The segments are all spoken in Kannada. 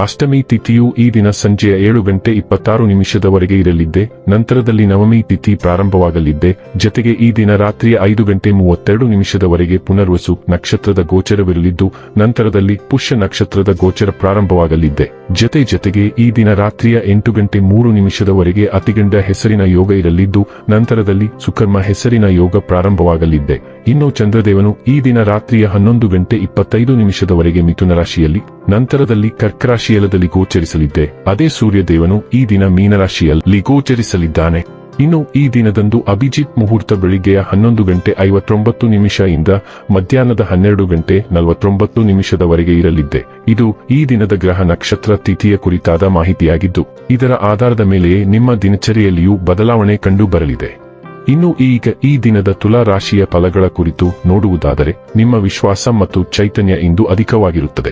ಅಷ್ಟಮಿ ತಿಥಿಯು ಈ ದಿನ ಸಂಜೆಯ ಏಳು ಗಂಟೆ ಇಪ್ಪತ್ತಾರು ನಿಮಿಷದವರೆಗೆ ಇರಲಿದ್ದೆ, ನಂತರದಲ್ಲಿ ನವಮಿ ತಿಥಿ ಪ್ರಾರಂಭವಾಗಲಿದ್ದೆ, ಜತೆಗೆ ಈ ದಿನ ರಾತ್ರಿಯ ಐದು ಗಂಟೆ ಮೂವತ್ತೆರಡು ನಿಮಿಷದವರೆಗೆ ಪುನರ್ವಸು ನಕ್ಷತ್ರದ ಗೋಚರವಿರಲಿದ್ದು, ನಂತರದಲ್ಲಿ ಪುಷ್ಯ ನಕ್ಷತ್ರದ ಗೋಚರ ಪ್ರಾರಂಭವಾಗಲಿದ್ದೆ. ಜತೆ ಜತೆಗೆ ಈ ದಿನ ರಾತ್ರಿಯ ಎಂಟು ಗಂಟೆ ಮೂರು ನಿಮಿಷದವರೆಗೆ ಅತಿಗಂಡ ಹೆಸರಿನ ಯೋಗ ಇರಲಿದ್ದು, ನಂತರದಲ್ಲಿ ಸುಕರ್ಮ ಹೆಸರಿನ ಯೋಗ ಪ್ರಾರಂಭವಾಗಲಿದ್ದೆ. ಇನ್ನು ಚಂದ್ರದೇವನು ಈ ದಿನ ರಾತ್ರಿಯ ಹನ್ನೊಂದು ಗಂಟೆ ಇಪ್ಪತ್ತೈದು ನಿಮಿಷದವರೆಗೆ ಮಿಥುನ ರಾಶಿಯಲ್ಲಿ, ನಂತರದಲ್ಲಿ ಕರ್ಕರಾಶಿಯಲದಲ್ಲಿ ಗೋಚರಿಸಲಿದ್ದೆ. ಅದೇ ಸೂರ್ಯದೇವನು ಈ ದಿನ ಮೀನರಾಶಿಯಲ್ಲಿ ಗೋಚರಿಸಲಿದ್ದಾನೆ. ಇನ್ನು ಈ ದಿನದಂದು ಅಭಿಜಿತ್ ಮುಹೂರ್ತ ಬೆಳಿಗ್ಗೆಯ ಹನ್ನೊಂದು ಗಂಟೆ ಐವತ್ತೊಂಬತ್ತು ನಿಮಿಷ ಇಂದ ಮಧ್ಯಾಹ್ನದ ಹನ್ನೆರಡು ಗಂಟೆ ನಲವತ್ತೊಂಬತ್ತು ನಿಮಿಷದವರೆಗೆ ಇರಲಿದ್ದೆ. ಇದು ಈ ದಿನದ ಗ್ರಹ ನಕ್ಷತ್ರ ತಿಥಿಯ ಕುರಿತಾದ ಮಾಹಿತಿಯಾಗಿದ್ದು, ಇದರ ಆಧಾರದ ಮೇಲೆಯೇ ನಿಮ್ಮ ದಿನಚರಿಯಲ್ಲಿಯೂ ಬದಲಾವಣೆ ಕಂಡು ಬರಲಿದೆ ಇನ್ನು ಈಗ ಈ ದಿನದ ತುಲಾ ರಾಶಿಯ ಫಲಗಳ ಕುರಿತು ನೋಡುವುದಾದರೆ, ನಿಮ್ಮ ವಿಶ್ವಾಸ ಮತ್ತು ಚೈತನ್ಯ ಇಂದು ಅಧಿಕವಾಗಿರುತ್ತದೆ.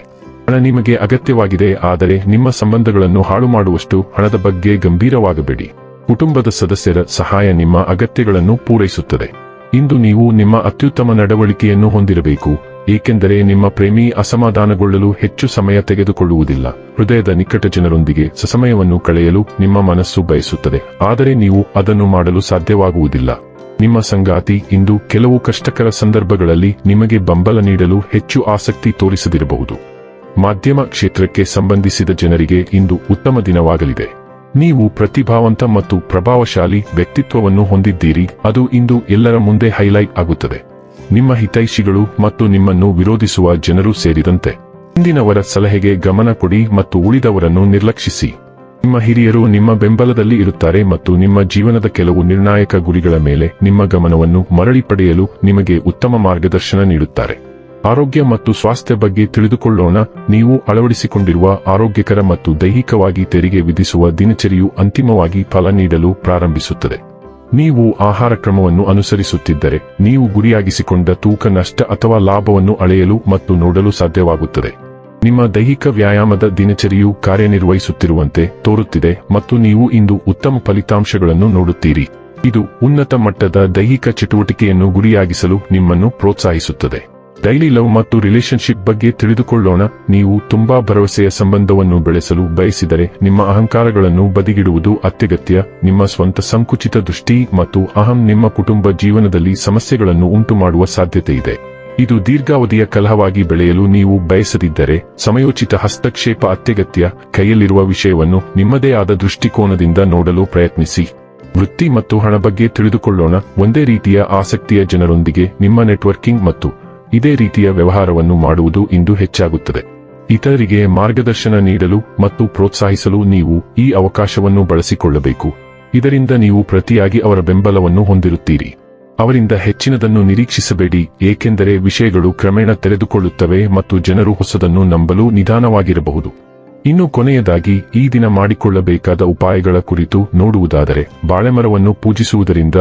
ಹಣ ನಿಮಗೆ ಅಗತ್ಯವಾಗಿದೆ, ಆದರೆ ನಿಮ್ಮ ಸಂಬಂಧಗಳನ್ನು ಹಾಳು ಮಾಡುವಷ್ಟು ಹಣದ ಬಗ್ಗೆ ಗಂಭೀರವಾಗಬೇಡಿ. ಕುಟುಂಬದ ಸದಸ್ಯರ ಸಹಾಯ ನಿಮ್ಮ ಅಗತ್ಯಗಳನ್ನು ಪೂರೈಸುತ್ತದೆ. ಇಂದು ನೀವು ನಿಮ್ಮ ಅತ್ಯುತ್ತಮ ನಡವಳಿಕೆಯನ್ನು ಹೊಂದಿರಬೇಕು. ಏಕೆಂದರೆ ನಿಮ್ಮ ಪ್ರೇಮಿ ಅಸಮಾಧಾನಗೊಳ್ಳಲು ಹೆಚ್ಚು ಸಮಯ ತೆಗೆದುಕೊಳ್ಳುವುದಿಲ್ಲ. ಹೃದಯದ ನಿಕಟ ಜನರೊಂದಿಗೆ ಸಸಮಯವನ್ನು ಕಳೆಯಲು ನಿಮ್ಮ ಮನಸ್ಸು ಬಯಸುತ್ತದೆ. ಆದರೆ ನೀವು ಅದನ್ನು ಮಾಡಲು ಸಾಧ್ಯವಾಗುವುದಿಲ್ಲ. ನಿಮ್ಮ ಸಂಗಾತಿ ಇಂದು ಕೆಲವು ಕಷ್ಟಕರ ಸಂದರ್ಭಗಳಲ್ಲಿ ನಿಮಗೆ ಬೆಂಬಲ ನೀಡಲು ಹೆಚ್ಚು ಆಸಕ್ತಿ ತೋರಿಸದಿರಬಹುದು. ಮಾಧ್ಯಮ ಕ್ಷೇತ್ರಕ್ಕೆ ಸಂಬಂಧಿಸಿದ ಜನರಿಗೆ ಇಂದು ಉತ್ತಮ ದಿನವಾಗಲಿದೆ. ನೀವು ಪ್ರತಿಭಾವಂತ ಮತ್ತು ಪ್ರಭಾವಶಾಲಿ ವ್ಯಕ್ತಿತ್ವವನ್ನು ಹೊಂದಿದ್ದೀರಿ. ಅದು ಇಂದು ಎಲ್ಲರ ಮುಂದೆ ಹೈಲೈಟ್ ಆಗುತ್ತದೆ. ನಿಮ್ಮ ಹಿತೈಷಿಗಳು ಮತ್ತು ನಿಮ್ಮನ್ನು ವಿರೋಧಿಸುವ ಜನರು ಸೇರಿದಂತೆ. ಹಿಂದಿನವರ ಸಲಹೆಗೆ ಗಮನ ಕೊಡಿ ಮತ್ತು ಉಳಿದವರನ್ನು ನಿರ್ಲಕ್ಷಿಸಿ. ನಿಮ್ಮ ಹಿರಿಯರು ನಿಮ್ಮ ಬೆಂಬಲದಲ್ಲಿ ಇರುತ್ತಾರೆ ಮತ್ತು ನಿಮ್ಮ ಜೀವನದ ಕೆಲವು ನಿರ್ಣಾಯಕ ಗುರಿಗಳ ಮೇಲೆ ನಿಮ್ಮ ಗಮನವನ್ನು ಮರಳಿ ಪಡೆಯಲು ನಿಮಗೆ ಉತ್ತಮ ಮಾರ್ಗದರ್ಶನ ನೀಡುತ್ತಾರೆ. ಆರೋಗ್ಯ ಮತ್ತು ಸ್ವಾಸ್ಥ್ಯ ಬಗ್ಗೆ ತಿಳಿದುಕೊಳ್ಳೋಣ, ನೀವು ಅಳವಡಿಸಿಕೊಂಡಿರುವ ಆರೋಗ್ಯಕರ ಮತ್ತು ದೈಹಿಕವಾಗಿ ತೆರಿಗೆ ವಿಧಿಸುವ ದಿನಚರಿಯು ಅಂತಿಮವಾಗಿ ಫಲ ನೀಡಲು ಪ್ರಾರಂಭಿಸುತ್ತದೆ. ನೀವು ಆಹಾರ ಕ್ರಮವನ್ನು ಅನುಸರಿಸುತ್ತಿದ್ದರೆ, ನೀವು ಗುರಿಯಾಗಿಸಿಕೊಂಡ ತೂಕ ನಷ್ಟ ಅಥವಾ ಲಾಭವನ್ನು ಅಳೆಯಲು ಮತ್ತು ನೋಡಲು ಸಾಧ್ಯವಾಗುತ್ತದೆ. ನಿಮ್ಮ ದೈಹಿಕ ವ್ಯಾಯಾಮದ ದಿನಚರಿಯು ಕಾರ್ಯನಿರ್ವಹಿಸುತ್ತಿರುವಂತೆ ತೋರುತ್ತಿದೆ ಮತ್ತು ನೀವು ಇಂದು ಉತ್ತಮ ಫಲಿತಾಂಶಗಳನ್ನು ನೋಡುತ್ತೀರಿ. ಇದು ಉನ್ನತ ಮಟ್ಟದ ದೈಹಿಕ ಚಟುವಟಿಕೆಯನ್ನು ಗುರಿಯಾಗಿಸಲು ನಿಮ್ಮನ್ನು ಪ್ರೋತ್ಸಾಹಿಸುತ್ತದೆ. ಡೈಲಿ ಲವ್ ಮತ್ತು ರಿಲೇಶನ್ಶಿಪ್ ಬಗ್ಗೆ ತಿಳಿದುಕೊಳ್ಳೋಣ. ನೀವು ತುಂಬಾ ಭರವಸೆಯ ಸಂಬಂಧವನ್ನು ಬೆಳೆಸಲು ಬಯಸಿದರೆ ನಿಮ್ಮ ಅಹಂಕಾರಗಳನ್ನು ಬದಿಗಿಡುವುದು ಅತ್ಯಗತ್ಯ. ನಿಮ್ಮ ಸ್ವಂತ ಸಂಕುಚಿತ ದೃಷ್ಟಿ ಮತ್ತು ಅಹಂ ನಿಮ್ಮ ಕುಟುಂಬ ಜೀವನದಲ್ಲಿ ಸಮಸ್ಯೆಗಳನ್ನು ಉಂಟುಮಾಡುವ ಸಾಧ್ಯತೆಯಿದೆ ಇದು. ದೀರ್ಘಾವಧಿಯ ಕಲಹವಾಗಿ ಬೆಳೆಯಲು ನೀವು ಬಯಸದಿದ್ದರೆ ಸಮಯೋಚಿತ ಹಸ್ತಕ್ಷೇಪ ಅತ್ಯಗತ್ಯ. ಕೈಯಲ್ಲಿರುವ ವಿಷಯವನ್ನು ನಿಮ್ಮದೇ ಆದ ದೃಷ್ಟಿಕೋನದಿಂದ ನೋಡಲು ಪ್ರಯತ್ನಿಸಿ. ವೃತ್ತಿ ಮತ್ತು ಹಣ ಬಗ್ಗೆ ತಿಳಿದುಕೊಳ್ಳೋಣ. ಒಂದೇ ರೀತಿಯ ಆಸಕ್ತಿಯ ಜನರೊಂದಿಗೆ ನಿಮ್ಮ ನೆಟ್ವರ್ಕಿಂಗ್ ಮತ್ತು ಇದೇ ರೀತಿಯ ವ್ಯವಹಾರವನ್ನು ಮಾಡುವುದು ಇಂದು ಹೆಚ್ಚಾಗುತ್ತದೆ. ಇತರರಿಗೆ ಮಾರ್ಗದರ್ಶನ ನೀಡಲು ಮತ್ತು ಪ್ರೋತ್ಸಾಹಿಸಲು ನೀವು ಈ ಅವಕಾಶವನ್ನು ಬಳಸಿಕೊಳ್ಳಬೇಕು. ಇದರಿಂದ ನೀವು ಪ್ರತಿಯಾಗಿ ಅವರ ಬೆಂಬಲವನ್ನು ಹೊಂದಿರುತ್ತೀರಿ. ಅವರಿಂದ ಹೆಚ್ಚಿನದನ್ನು ನಿರೀಕ್ಷಿಸಬೇಡಿ, ಏಕೆಂದರೆ ವಿಷಯಗಳು ಕ್ರಮೇಣ ತೆರೆದುಕೊಳ್ಳುತ್ತವೆ ಮತ್ತು ಜನರು ಹೊಸದನ್ನು ನಂಬಲು ನಿಧಾನವಾಗಿರಬಹುದು. ಇನ್ನು ಕೊನೆಯದಾಗಿ, ಈ ದಿನ ಮಾಡಿಕೊಳ್ಳಬೇಕಾದ ಉಪಾಯಗಳ ಕುರಿತು ನೋಡುವುದಾದರೆ, ಬಾಳೆಮರವನ್ನು ಪೂಜಿಸುವುದರಿಂದ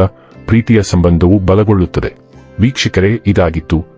ಪ್ರೀತಿಯ ಸಂಬಂಧವು ಬಲಗೊಳ್ಳುತ್ತದೆ. ವೀಕ್ಷಕರೇ, ಇದಾಗಿತ್ತು.